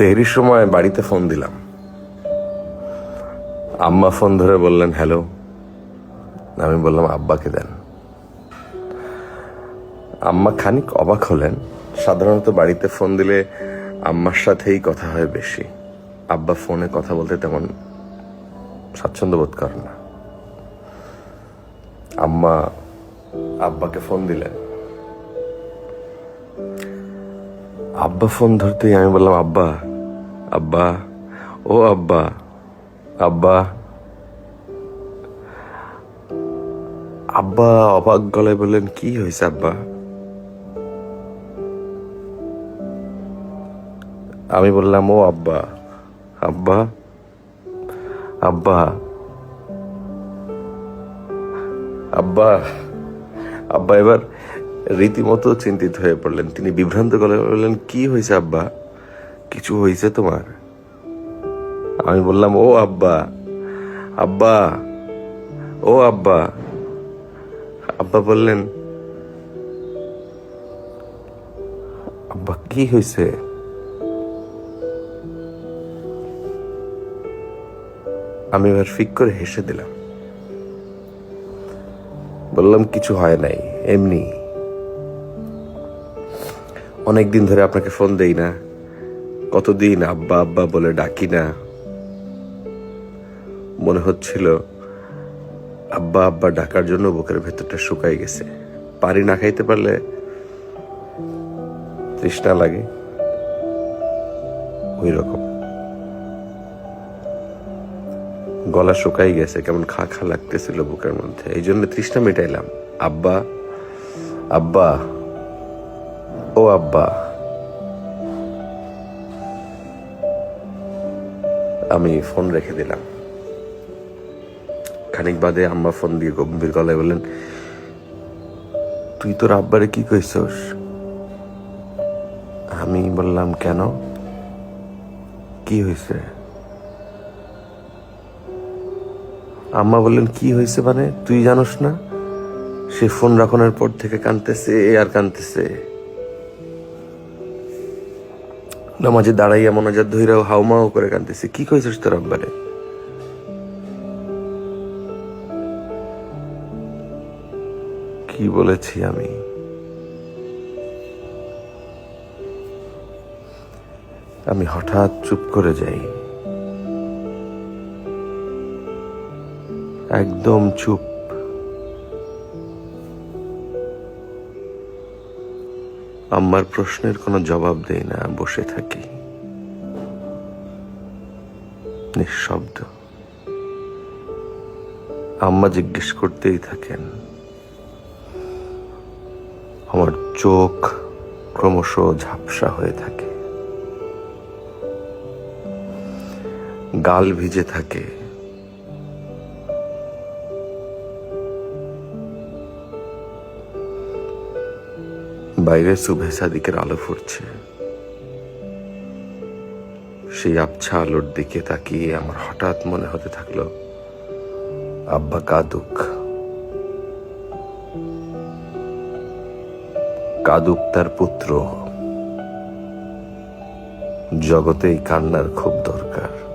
সেহরির সময় বাড়িতে ফোন দিলাম। আম্মা ফোন ধরে বললেন, হ্যালো। আমি বললাম, আব্বাকে দেন। আম্মা খানিক অবাক হলেন। সাধারণত বাড়িতে ফোন দিলে আম্মার সাথেই কথা হয় বেশি। আব্বা ফোনে কথা বলতে তেমন স্বাচ্ছন্দ্য বোধ করেন না। আম্মা আব্বাকে ফোন দিলেন। আব্বা ফোন ধরতেই আমি বললাম, আব্বা আব্বা, ও আব্বা আব্বা। আব্বা অবাক গলায় বললেন, কি হয়েছে আব্বা? আমি বললাম, ও আব্বা আব্বা আব্বা আব্বা। আব্বা এবার রীতিমতো চিন্তিত হয়ে পড়লেন। তিনি বিভ্রান্ত গলায় বললেন, কি হয়েছে আব্বা? কিছু হয়েছে তোমার? আমি বললাম, ও আব্বা আব্বা, ও আব্বা। আব্বা বললেন, আব্বা, কি হয়েছে? আমি এবার ফিক করে হেসে দিলাম। বললাম, কিছু হয় নাই, এমনি। অনেকদিন ধরে আপনাকে ফোন দেই না। কতদিন আব্বা আব্বা বলে ডাকি না। মনে হচ্ছিল আব্বা আব্বা ডাকার জন্য বুকের ভেতরটা শুকাই গেছে। পানি না খাইতে পারলে তৃষ্ণা লাগে। ওই রকম গলা শুকাই গেছে, কেমন খা খা লাগতেছিল বুকের মধ্যে। এই জন্য তৃষ্ণা মেটাইলাম। আব্বা আব্বা, ও আব্বা। আমি ফোন রেখে দিলাম। খানিক বাদে আম্মা ফোন দিয়ে গম্ভীর গলায় বললেন, তুই তোর আব্বারে কি কইছস? আমি বললাম, কেন? কি হয়েছে আম্মা বললেন, কি হয়েছে মানে? তুই জানোস না? সে ফোন রাখনের পর থেকে কানতেছে আর কানতেছে। নামাজে দাঁড়াইয়া মনাজাত ধইরাও হাউমাও করে কানতেছে কি কইছিস তোর আব্বারে? কি বলেছি আমি? আমি হঠাৎ চুপ করে যাই। একদম চুপ আম্মার প্রশ্নের কোনো জবাব দেই না, বসে থাকি। নিঃশব্দ। আম্মা জিজ্ঞেস করতেই থাকেন, আমার চোখ ক্রমশ ঝাপসা হয়ে থাকে। গাল ভিজে থাকে। বাইরে শুভে সাদিকের আলো ফুটছে। সেই আবছা আলোর দিকে তাকিয়ে আমার হঠাৎ মনে হতে থাকল, আব্বা কাদুক। কাদুক তার পুত্র। জগতেই কান্নার খুব দরকার।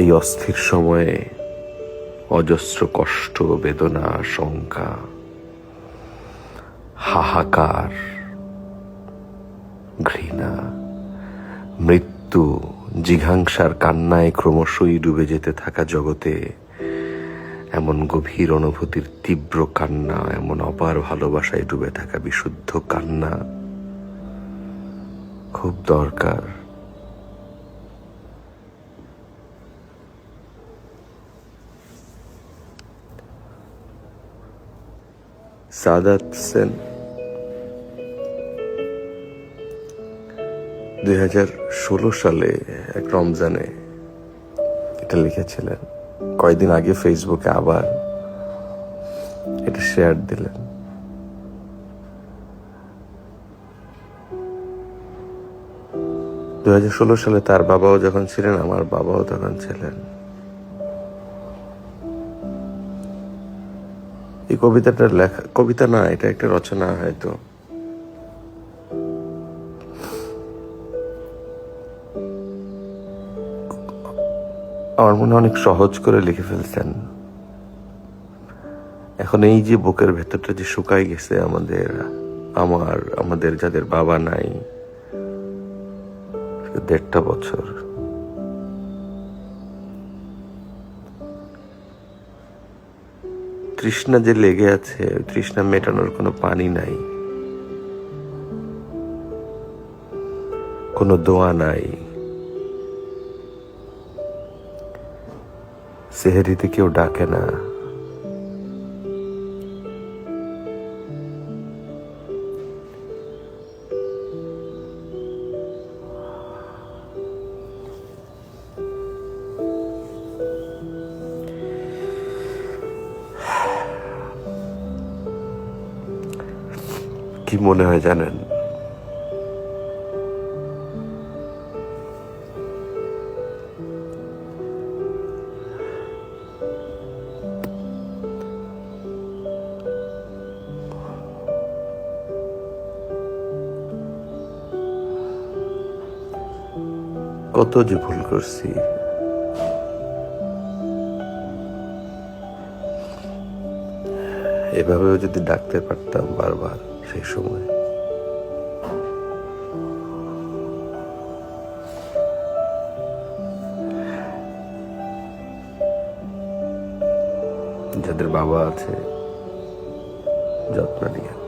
এই অস্থির সময়ে অজস্র কষ্ট, বেদনা, শঙ্কা, হাহাকার, ঘৃণা, মৃত্যু, জিঘাংসার কান্নায় ক্রমশই ডুবে যেতে থাকা জগতে এমন গভীর অনুভূতির তীব্র কান্না, এমন অপার ভালোবাসায় ডুবে থাকা বিশুদ্ধ কান্না খুব দরকার। সাদাত সেন, দুই হাজার ষোলো সালে এক রমজানে এটা লিখেছিলেন। কয়েকদিন আগে ফেসবুকে আবার এটা শেয়ার দিলেন। দুই হাজার ষোলো সালে তার বাবাও যখন ছিলেন, আমার বাবাও তখন ছিলেন। এই কবিতাটা লেখা, কবিতা না, এটা একটা রচনা হয়তো। আমার মনে অনেক সহজ করে লিখে ফেলছেন। এখন এই যে বুকের ভেতরটা যে শুকাই গেছে আমাদের, আমার, আমাদের যাদের বাবা নাই, দেড়টা বছর। তৃষ্ণা যে লেগে আছে, তৃষ্ণা মেটানোর কোনো পানি নাই। কোনো দোয়া নাই। সেহেরিতে কেউ ডাকে না। কি মনে হয় জানেন? কত যে ভুল করছি। এভাবেও যদি ডাকতে পারতাম বারবার। সময়। যাদের বাবা আছে যত্ন নিয়ে